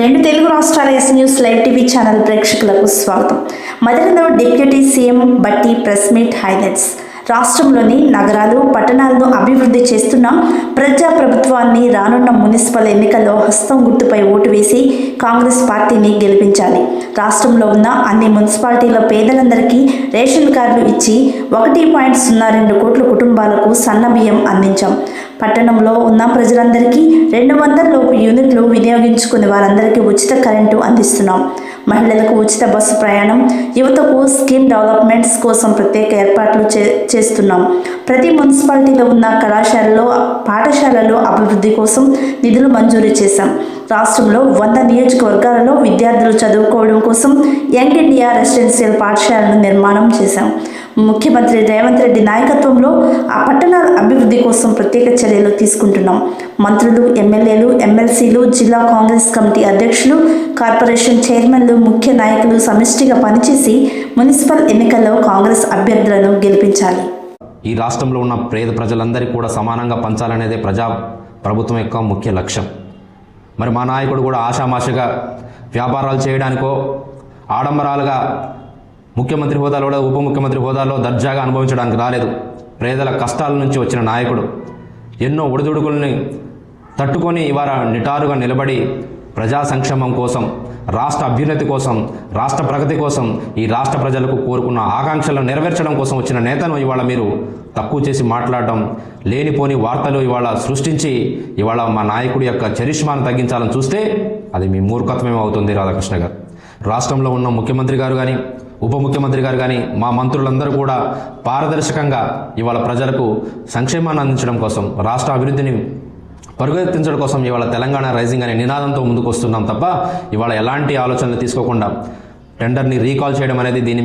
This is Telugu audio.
రెండు తెలుగు రాష్ట్రాల S news live TV channel ప్రేక్షకులకు స్వాగతం. మదనలో deputy CM Bhatti press meet highlights. రాష్ట్రంలోని నగరాలు పట్టణాలను అభివృద్ధి చేస్తున్న ప్రజా ప్రభుత్వాన్ని రానున్న మున్సిపల్ ఎన్నికల్లో హస్తం గుర్తుపై ఓటు వేసి కాంగ్రెస్ పార్టీని గెలిపించాలి. రాష్ట్రంలో ఉన్న అన్ని మున్సిపాలిటీల పేదలందరికీ రేషన్ కార్డులు ఇచ్చి ఒకటి పాయింట్ సున్నా రెండు కోట్ల కుటుంబాలకు సన్నబియ్యం అందించాం. పట్టణంలో ఉన్న ప్రజలందరికీ రెండు వందల లోపు యూనిట్లు వినియోగించుకునే వారందరికీ ఉచిత కరెంటు అందిస్తున్నాం. మహిళలకు ఉచిత బస్సు ప్రయాణం యువతకు స్కీమ్ డెవలప్మెంట్స్ కోసం ప్రత్యేక ఏర్పాట్లు చే చేస్తున్నాం. ప్రతి మున్సిపాలిటీలో ఉన్న కళాశాలలో పాఠశాలలో అభివృద్ధి కోసం నిధులు మంజూరు చేశాం. రాష్ట్రంలో వంద నియోజకవర్గాలలో విద్యార్థులు చదువుకోవడం కోసం యంగ్ ఇండియా రెసిడెన్షియల్ పాఠశాలను నిర్మాణం చేశాం. ముఖ్యమంత్రి రేవంత్ రెడ్డి నాయకత్వంలో ఆ పట్టణాల అభివృద్ధి కోసం ప్రత్యేక చర్యలు తీసుకుంటున్నాం. మంత్రులు ఎమ్మెల్యేలు ఎమ్మెల్సీలు జిల్లా కాంగ్రెస్ కమిటీ అధ్యక్షులు కార్పొరేషన్ చైర్మన్లు ముఖ్య నాయకులు సమిష్టిగా పనిచేసి మున్సిపల్ ఎన్నికల్లో కాంగ్రెస్ అభ్యర్థులను గెలిపించాలి. ఈ రాష్ట్రంలో ఉన్న పేద ప్రజలందరికీ కూడా సమానంగా పంచాలనేదే ప్రజా ప్రభుత్వం యొక్క ముఖ్య లక్ష్యం. మరి మా నాయకుడు కూడా ఆషామాషగా వ్యాపారాలు చేయడానికో ఆడంబరాలుగా ముఖ్యమంత్రి హోదాలో కూడా ఉప ముఖ్యమంత్రి హోదాలో దర్జాగా అనుభవించడానికి రాలేదు. పేదల కష్టాల నుంచి వచ్చిన నాయకుడు. ఎన్నో ఒడిదుడుకుల్ని తట్టుకొని ఇవాళ నిటారుగా నిలబడి ప్రజా సంక్షేమం కోసం రాష్ట్ర అభ్యున్నతి కోసం రాష్ట్ర ప్రగతి కోసం ఈ రాష్ట్ర ప్రజలకు కోరుకున్న ఆకాంక్షలను నెరవేర్చడం కోసం వచ్చిన నేతను ఇవాళ మీరు తక్కువ చేసి మాట్లాడడం లేనిపోని వార్తలు ఇవాళ సృష్టించి ఇవాళ మా నాయకుడి యొక్క చరిష్మాను తగ్గించాలని చూస్తే అది మీ మూర్ఖత్వమే అవుతుంది రాధాకృష్ణ గారు. రాష్ట్రంలో ఉన్న ముఖ్యమంత్రి గారు కానీ ఉప ముఖ్యమంత్రి గారు కానీ మా మంత్రులందరూ కూడా పారదర్శకంగా ఇవాళ ప్రజలకు సంక్షేమాన్ని అందించడం కోసం రాష్ట్ర అభివృద్ధిని పరుగెత్తించడం కోసం ఇవాళ తెలంగాణ రైజింగ్ అనే నినాదంతో ముందుకు వస్తున్నాం తప్ప ఇవాళ ఎలాంటి ఆలోచనలు తీసుకోకుండా టెండర్ని రీకాల్ చేయడం అనేది దీన్ని